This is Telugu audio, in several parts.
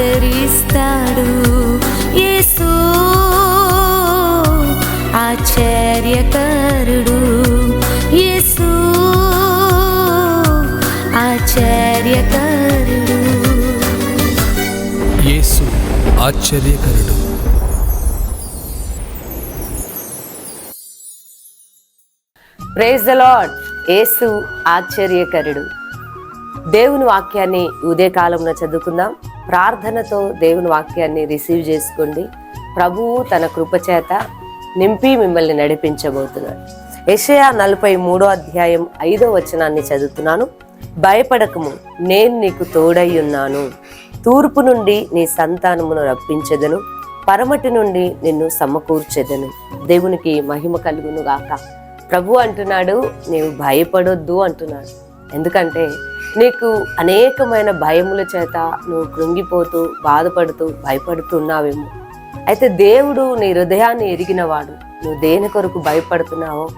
ఆదరిస్తాడు యేసు. ఆశ్చర్యకరుడు యేసు. ఆశ్చర్యకరుడు. యేసు ఆశ్చర్యకరుడు. ప్రేజ్ ద లాడ్ యేసు ఆశ్చర్యకరుడు. దేవుని వాక్యాన్ని ఉదయకాలంలో చదువుకుందాం. ప్రార్థనతో దేవుని వాక్యాన్ని రిసీవ్ చేసుకోండి. ప్రభువు తన కృపచేత నింపి మిమ్మల్ని నడిపించబోతున్నాడు. యషయా నలభై మూడో అధ్యాయం ఐదో వచనాన్ని చదువుతున్నాను. భయపడకము నేను నీకు తోడై ఉన్నాను. తూర్పు నుండి నీ సంతానమును రప్పించెదను. పరమటి నుండి నిన్ను సమకూర్చెదను. దేవునికి మహిమ కలుగును గాక ప్రభు అంటున్నాడు నీవు భయపడొద్దు అంటున్నాడు. ఎందుకంటే నీకు అనేకమైన భయముల చేత నువ్వు కృంగిపోతూ బాధపడుతూ భయపడుతున్నావేమో. అయితే దేవుడు నీ హృదయాన్ని ఎరిగినవాడు. నువ్వు దేని కొరకు భయపడుతున్నావో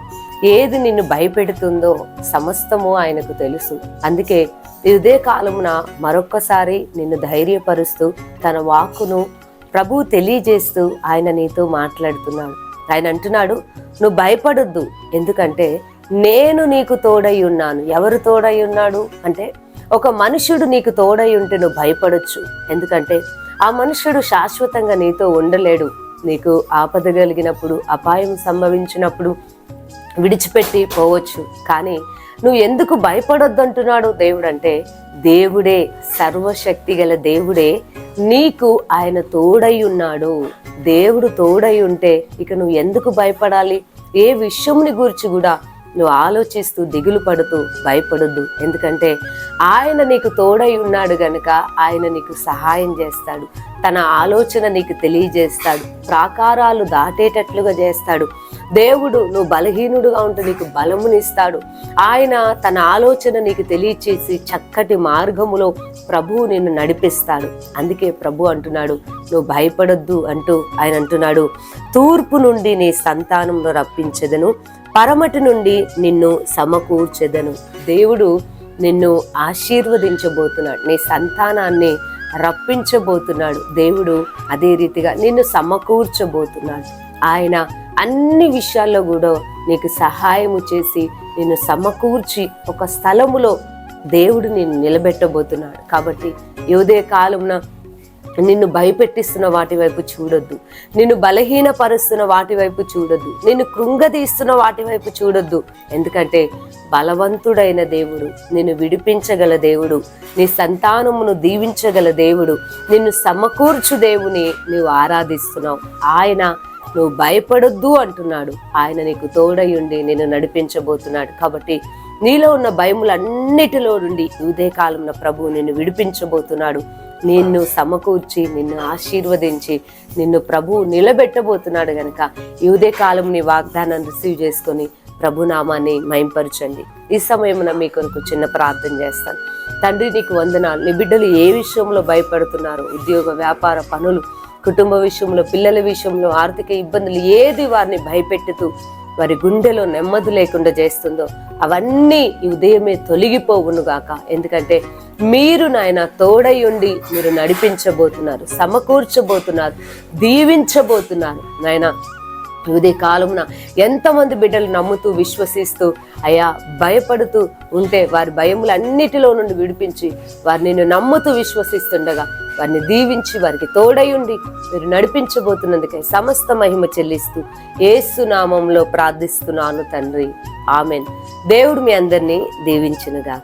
ఏది నిన్ను భయపెడుతుందో సమస్తము ఆయనకు తెలుసు. అందుకే ఇదే కాలమున మరొక్కసారి నిన్ను ధైర్యపరుస్తూ తన వాక్కును ప్రభు తెలియజేస్తూ ఆయన నీతో మాట్లాడుతున్నాడు. ఆయన అంటున్నాడు నువ్వు భయపడొద్దు. ఎందుకంటే నేను నీకు తోడై ఉన్నాను. ఎవరు తోడై ఉన్నాడు? అంటే ఒక మనుషుడు నీకు తోడై ఉంటే నువ్వు భయపడొచ్చు. ఎందుకంటే ఆ మనుషుడు శాశ్వతంగా నీతో ఉండలేడు. నీకు ఆపద కలిగినప్పుడు అపాయం సంభవించినప్పుడు విడిచిపెట్టి పోవచ్చు. కానీ నువ్వు ఎందుకు భయపడొద్దంటున్నాడు దేవుడు అంటే దేవుడే సర్వశక్తి గల దేవుడే నీకు ఆయన తోడై ఉన్నాడు. దేవుడు తోడై ఉంటే ఇక నువ్వు ఎందుకు భయపడాలి? ఏ విషయంని గురించి కూడా నువ్వు ఆలోచిస్తూ దిగులు పడుతూ భయపడొద్దు. ఎందుకంటే ఆయన నీకు తోడై ఉన్నాడు గనుక ఆయన నీకు సహాయం చేస్తాడు. తన ఆలోచన నీకు తెలియజేస్తాడు. ప్రాకారాలు దాటేటట్లుగా చేస్తాడు. దేవుడు నువ్వు బలహీనుడుగా ఉంటే నీకు బలమునిస్తాడు. ఆయన తన ఆలోచన నీకు తెలియచేసి చక్కటి మార్గములో ప్రభువు నిన్ను నడిపిస్తాడు. అందుకే ప్రభు అంటున్నాడు నువ్వు భయపడొద్దు అంటూ ఆయన అంటున్నాడు తూర్పు నుండి నీ సంతానంలో రప్పించెదను. పరమటి నుండి నిన్ను సమకూర్చెదను. దేవుడు నిన్ను ఆశీర్వదించబోతున్నాడు. నీ సంతానాన్ని రప్పించబోతున్నాడు. దేవుడు అదే రీతిగా నిన్ను సమకూర్చబోతున్నాడు. ఆయన అన్ని విషయాల్లో కూడా నీకు సహాయము చేసి నిన్ను సమకూర్చి ఒక స్థలములో దేవుడు నిన్ను నిలబెట్టబోతున్నాడు. కాబట్టి యోదే కాలమున నిన్ను భయపెట్టిస్తున్న వాటి వైపు చూడొద్దు. నిన్ను బలహీనపరుస్తున్న వాటి వైపు చూడొద్దు. నిన్ను కృంగదీస్తున్న వాటి వైపు చూడొద్దు. ఎందుకంటే బలవంతుడైన దేవుడు నిన్ను విడిపించగల దేవుడు నీ సంతానమును దీవించగల దేవుడు నిన్ను సమకూర్చు దేవుని నువ్వు ఆరాధిస్తున్నావు. ఆయన నువ్వు భయపడొద్దు అంటున్నాడు. ఆయన నీకు తోడయుండి నిన్ను నడిపించబోతున్నాడు. కాబట్టి నీలో ఉన్న భయములన్నిటిలో నుండి ఉదయకాలంలో ప్రభువు నిన్ను విడిపించబోతున్నాడు. నిన్ను సమకూర్చి నిన్ను ఆశీర్వదించి నిన్ను ప్రభువు నిలబెట్టబోతున్నాడు గనక ఈ ఉదయ కాలం నీ వాగ్దానాన్ని రిసీవ్ చేసుకొని ప్రభునామాన్ని మైంపరచండి ఈ సమయమున మీ కొరకు చిన్న ప్రార్థన చేస్తాను. తండ్రి నీకు వందనాలు. నీ బిడ్డలు ఏ విషయంలో భయపడుతున్నారు? ఉద్యోగ వ్యాపార పనులు కుటుంబ విషయంలో పిల్లల విషయంలో ఆర్థిక ఇబ్బందులు ఏది వారిని భయపెట్టుతూ వారి గుండెలో నెమ్మది లేకుండా చేస్తుందో అవన్నీ ఈ ఉదయమే తొలగిపోవును గాక. ఎందుకంటే మీరు నాయన తోడై ఉండి మీరు నడిపించబోతున్నారు సమకూర్చబోతున్నారు దీవించబోతున్నారు. నాయన ఉదయ కాలమున ఎంతమంది బిడ్డలు నమ్ముతూ విశ్వసిస్తూ అయా భయపడుతూ ఉంటే వారి భయములన్నిటిలో నుండి విడిపించి వారు నిన్ను నమ్ముతూ విశ్వసిస్తుండగా వారిని దీవించి వారికి తోడై ఉండి మీరు నడిపించబోతున్నందుకై సమస్త మహిమ చెల్లిస్తూ ఏసునామంలో ప్రార్థిస్తున్నాను తండ్రి. ఆమెన్. దేవుడు మీ అందరినీ దీవించినగా